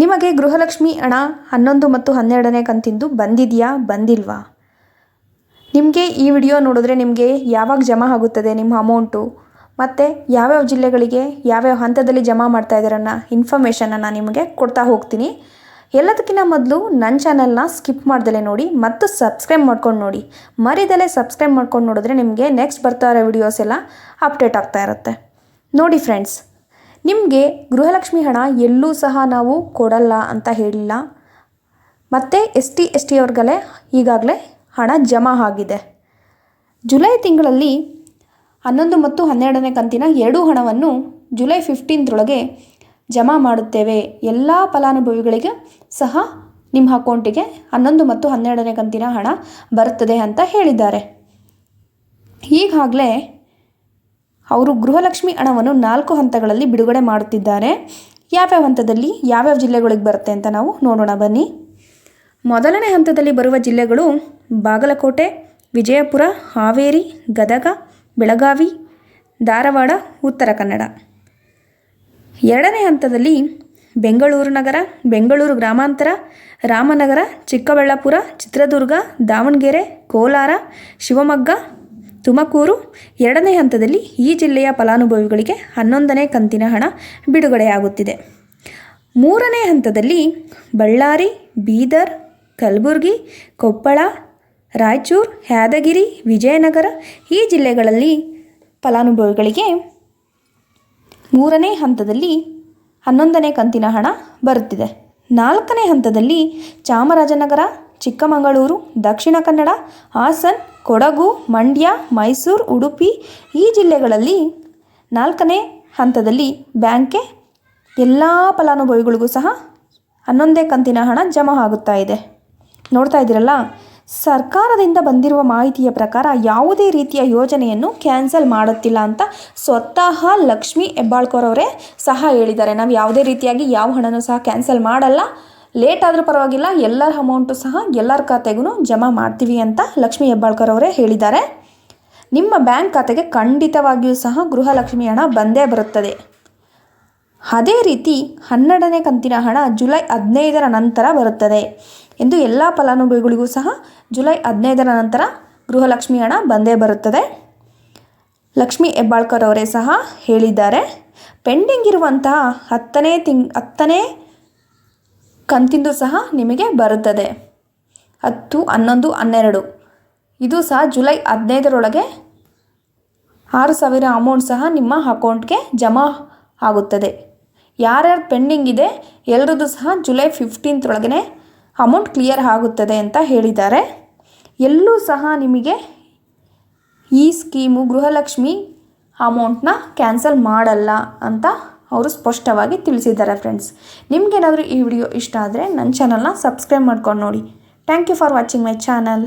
ನಿಮಗೆ ಗೃಹಲಕ್ಷ್ಮಿ ಹಣ ಹನ್ನೊಂದು ಮತ್ತು ಹನ್ನೆರಡನೇ ಕಂತಿಂದು ಬಂದಿದೆಯಾ, ಬಂದಿಲ್ವಾ? ನಿಮಗೆ ಈ ವಿಡಿಯೋ ನೋಡಿದ್ರೆ ನಿಮಗೆ ಯಾವಾಗ ಜಮಾ ಆಗುತ್ತದೆ ನಿಮ್ಮ ಅಮೌಂಟು? ಮತ್ತು ಯಾವ್ಯಾವ ಜಿಲ್ಲೆಗಳಿಗೆ ಯಾವ್ಯಾವ ಹಂತದಲ್ಲಿ ಜಮಾ ಮಾಡ್ತಾ ಇದ್ದಾರನ್ನ ಇನ್ಫಾರ್ಮೇಷನನ್ನು ನಿಮಗೆ ಕೊಡ್ತಾ ಹೋಗ್ತೀನಿ. ಎಲ್ಲದಕ್ಕಿಂತ ಮೊದಲು ನನ್ನ ಚಾನಲ್ನ ಸ್ಕಿಪ್ ಮಾಡ್ದಲೇ ನೋಡಿ ಮತ್ತು ಸಬ್ಸ್ಕ್ರೈಬ್ ಮಾಡ್ಕೊಂಡು ನೋಡಿ. ಮರಿದಲೇ ಸಬ್ಸ್ಕ್ರೈಬ್ ಮಾಡ್ಕೊಂಡು ನೋಡಿದ್ರೆ ನಿಮಗೆ ನೆಕ್ಸ್ಟ್ ಬರ್ತಾ ಇರೋ ವಿಡಿಯೋಸ್ ಎಲ್ಲ ಅಪ್ಡೇಟ್ ಆಗ್ತಾ ಇರುತ್ತೆ. ನೋಡಿ ಫ್ರೆಂಡ್ಸ್ ನಿಮಗೆ ಗೃಹಲಕ್ಷ್ಮಿ ಹಣ ಎಲ್ಲೂ ಸಹ ನಾವು ಕೊಡಲ್ಲ ಅಂತ ಹೇಳಿಲ್ಲ. ಮತ್ತು ಎಸ್ ಟಿ ಎಸ್ ಟಿ ಅವ್ರಿಗಲೇ ಈಗಾಗಲೇ ಹಣ ಜಮಾ ಆಗಿದೆ. ಜುಲೈ ತಿಂಗಳಲ್ಲಿ ಹನ್ನೊಂದು ಮತ್ತು ಹನ್ನೆರಡನೇ ಕಂತಿನ ಎರಡೂ ಹಣವನ್ನು ಜುಲೈ ಫಿಫ್ಟೀನ್ತ್ರೊಳಗೆ ಜಮಾ ಮಾಡುತ್ತೇವೆ. ಎಲ್ಲ ಫಲಾನುಭವಿಗಳಿಗೆ ಸಹ ನಿಮ್ಮ ಅಕೌಂಟಿಗೆ ಹನ್ನೊಂದು ಮತ್ತು ಹನ್ನೆರಡನೇ ಕಂತಿನ ಹಣ ಬರುತ್ತದೆ ಅಂತ ಹೇಳಿದ್ದಾರೆ. ಈಗಾಗಲೇ ಅವರು ಗೃಹಲಕ್ಷ್ಮಿ ಹಣವನ್ನು ನಾಲ್ಕು ಹಂತಗಳಲ್ಲಿ ಬಿಡುಗಡೆ ಮಾಡುತ್ತಿದ್ದಾರೆ. ಯಾವ್ಯಾವ ಹಂತದಲ್ಲಿ, ಯಾವ್ಯಾವ ಜಿಲ್ಲೆಗಳಿಗೆ ಬರುತ್ತೆ ಅಂತ ನಾವು ನೋಡೋಣ, ಬನ್ನಿ. ಮೊದಲನೇ ಹಂತದಲ್ಲಿ ಬರುವ ಜಿಲ್ಲೆಗಳು ಬಾಗಲಕೋಟೆ, ವಿಜಯಪುರ, ಹಾವೇರಿ, ಗದಗ, ಬೆಳಗಾವಿ, ಧಾರವಾಡ, ಉತ್ತರ ಕನ್ನಡ. ಎರಡನೇ ಹಂತದಲ್ಲಿ ಬೆಂಗಳೂರು ನಗರ, ಬೆಂಗಳೂರು ಗ್ರಾಮಾಂತರ, ರಾಮನಗರ, ಚಿಕ್ಕಬಳ್ಳಾಪುರ, ಚಿತ್ರದುರ್ಗ, ದಾವಣಗೆರೆ, ಕೋಲಾರ, ಶಿವಮೊಗ್ಗ ತುಮಕೂರು ಎರಡನೇ ಹಂತದಲ್ಲಿ ಈ ಜಿಲ್ಲೆಯ ಫಲಾನುಭವಿಗಳಿಗೆ ಹನ್ನೊಂದನೇ ಕಂತಿನ ಹಣ ಬಿಡುಗಡೆಯಾಗುತ್ತಿದೆ. ಮೂರನೇ ಹಂತದಲ್ಲಿ ಬಳ್ಳಾರಿ, ಬೀದರ್, ಕಲಬುರಗಿ, ಕೊಪ್ಪಳ, ರಾಯಚೂರು, ಯಾದಗಿರಿ, ವಿಜಯನಗರ ಈ ಜಿಲ್ಲೆಗಳಲ್ಲಿ ಫಲಾನುಭವಿಗಳಿಗೆ ಮೂರನೇ ಹಂತದಲ್ಲಿ ಹನ್ನೊಂದನೇ ಕಂತಿನ ಹಣ ಬರುತ್ತಿದೆ. ನಾಲ್ಕನೇ ಹಂತದಲ್ಲಿ ಚಾಮರಾಜನಗರ ಚಿಕ್ಕಮಗಳೂರು, ದಕ್ಷಿಣ ಕನ್ನಡ, ಹಾಸನ್, ಕೊಡಗು, ಮಂಡ್ಯ, ಮೈಸೂರು, ಉಡುಪಿ ಈ ಜಿಲ್ಲೆಗಳಲ್ಲಿ ನಾಲ್ಕನೇ ಹಂತದಲ್ಲಿ ಬ್ಯಾಂಕ್ಗೆ ಎಲ್ಲ ಫಲಾನುಭವಿಗಳಿಗೂ ಸಹ ಹನ್ನೊಂದೇ ಕಂತಿನ ಹಣ ಜಮಾ ಆಗುತ್ತಾ ಇದೆ. ನೋಡ್ತಾ ಇದ್ದೀರಲ್ಲ, ಸರ್ಕಾರದಿಂದ ಬಂದಿರುವ ಮಾಹಿತಿಯ ಪ್ರಕಾರ ಯಾವುದೇ ರೀತಿಯ ಯೋಜನೆಯನ್ನು ಕ್ಯಾನ್ಸಲ್ ಮಾಡುತ್ತಿಲ್ಲ ಅಂತ ಸ್ವತಃ ಲಕ್ಷ್ಮಿ ಹೆಬ್ಬಾಳ್ಕರ್ ಅವರೇ ಸಹ ಹೇಳಿದ್ದಾರೆ. ನಾವು ಯಾವುದೇ ರೀತಿಯಾಗಿ ಯಾವ ಹಣನೂ ಸಹ ಕ್ಯಾನ್ಸಲ್ ಮಾಡಲ್ಲ. ಲೇಟ್ ಆದರೂ ಪರವಾಗಿಲ್ಲ, ಎಲ್ಲರ ಅಮೌಂಟು ಸಹ ಎಲ್ಲರ ಖಾತೆಗೂ ಜಮಾ ಮಾಡ್ತೀವಿ ಅಂತ ಲಕ್ಷ್ಮಿ ಹೆಬ್ಬಾಳ್ಕರ್ ಅವರೇ ಹೇಳಿದ್ದಾರೆ. ನಿಮ್ಮ ಬ್ಯಾಂಕ್ ಖಾತೆಗೆ ಖಂಡಿತವಾಗಿಯೂ ಸಹ ಗೃಹಲಕ್ಷ್ಮಿ ಹಣ ಬಂದೇ ಬರುತ್ತದೆ. ಅದೇ ರೀತಿ ಹನ್ನೆರಡನೇ ಕಂತಿನ ಹಣ ಜುಲೈ ಹದಿನೈದರ ನಂತರ ಬರುತ್ತದೆ. ಎಂದು ಎಲ್ಲ ಫಲಾನುಭವಿಗಳಿಗೂ ಸಹ ಜುಲೈ ಹದಿನೈದರ ನಂತರ ಗೃಹಲಕ್ಷ್ಮಿ ಹಣ ಬಂದೇ ಬರುತ್ತದೆ. ಲಕ್ಷ್ಮಿ ಹೆಬ್ಬಾಳ್ಕರ್ ಅವರೇ ಸಹ ಹೇಳಿದ್ದಾರೆ. ಪೆಂಡಿಂಗ್ ಇರುವಂತಹ ಹತ್ತನೇ ತಿಂಗ್, ಹತ್ತನೇ ಕಂತಿಂದು ಸಹ ನಿಮಗೆ ಬರುತ್ತದೆ. ಹತ್ತು, ಹನ್ನೊಂದು, ಹನ್ನೆರಡು. ಇದು ಸಹ ಜುಲೈ ಹದಿನೈದರೊಳಗೆ ಆರು ಸಾವಿರ ಅಮೌಂಟ್ ಸಹ ನಿಮ್ಮ ಅಕೌಂಟ್ಗೆ ಜಮಾ ಆಗುತ್ತದೆ. ಯಾರ್ಯಾರು ಪೆಂಡಿಂಗ್ ಇದೆ ಎಲ್ಲರದ್ದು ಸಹ ಜುಲೈ ಫಿಫ್ಟೀನ್ತ್ರೊಳಗೆ ಅಮೌಂಟ್ ಕ್ಲಿಯರ್ ಆಗುತ್ತದೆ ಅಂತ ಹೇಳಿದ್ದಾರೆ. ಎಲ್ಲೂ ಸಹ ನಿಮಗೆ ಈ ಸ್ಕೀಮು ಗೃಹಲಕ್ಷ್ಮಿ ಅಮೌಂಟ್ನ ಕ್ಯಾನ್ಸಲ್ ಮಾಡಲ್ಲ ಅಂತ ಅವರು ಸ್ಪಷ್ಟವಾಗಿ ತಿಳಿಸಿದ್ದಾರೆ ಫ್ರೆಂಡ್ಸ್ ನಿಮಗೇನಾದರೂ ಈ ವಿಡಿಯೋ ಇಷ್ಟ ಆದರೆ ನನ್ನ ಚಾನಲ್ನ ಸಬ್ಸ್ಕ್ರೈಬ್ ಮಾಡ್ಕೊಂಡು ನೋಡಿ. Thank you for watching my channel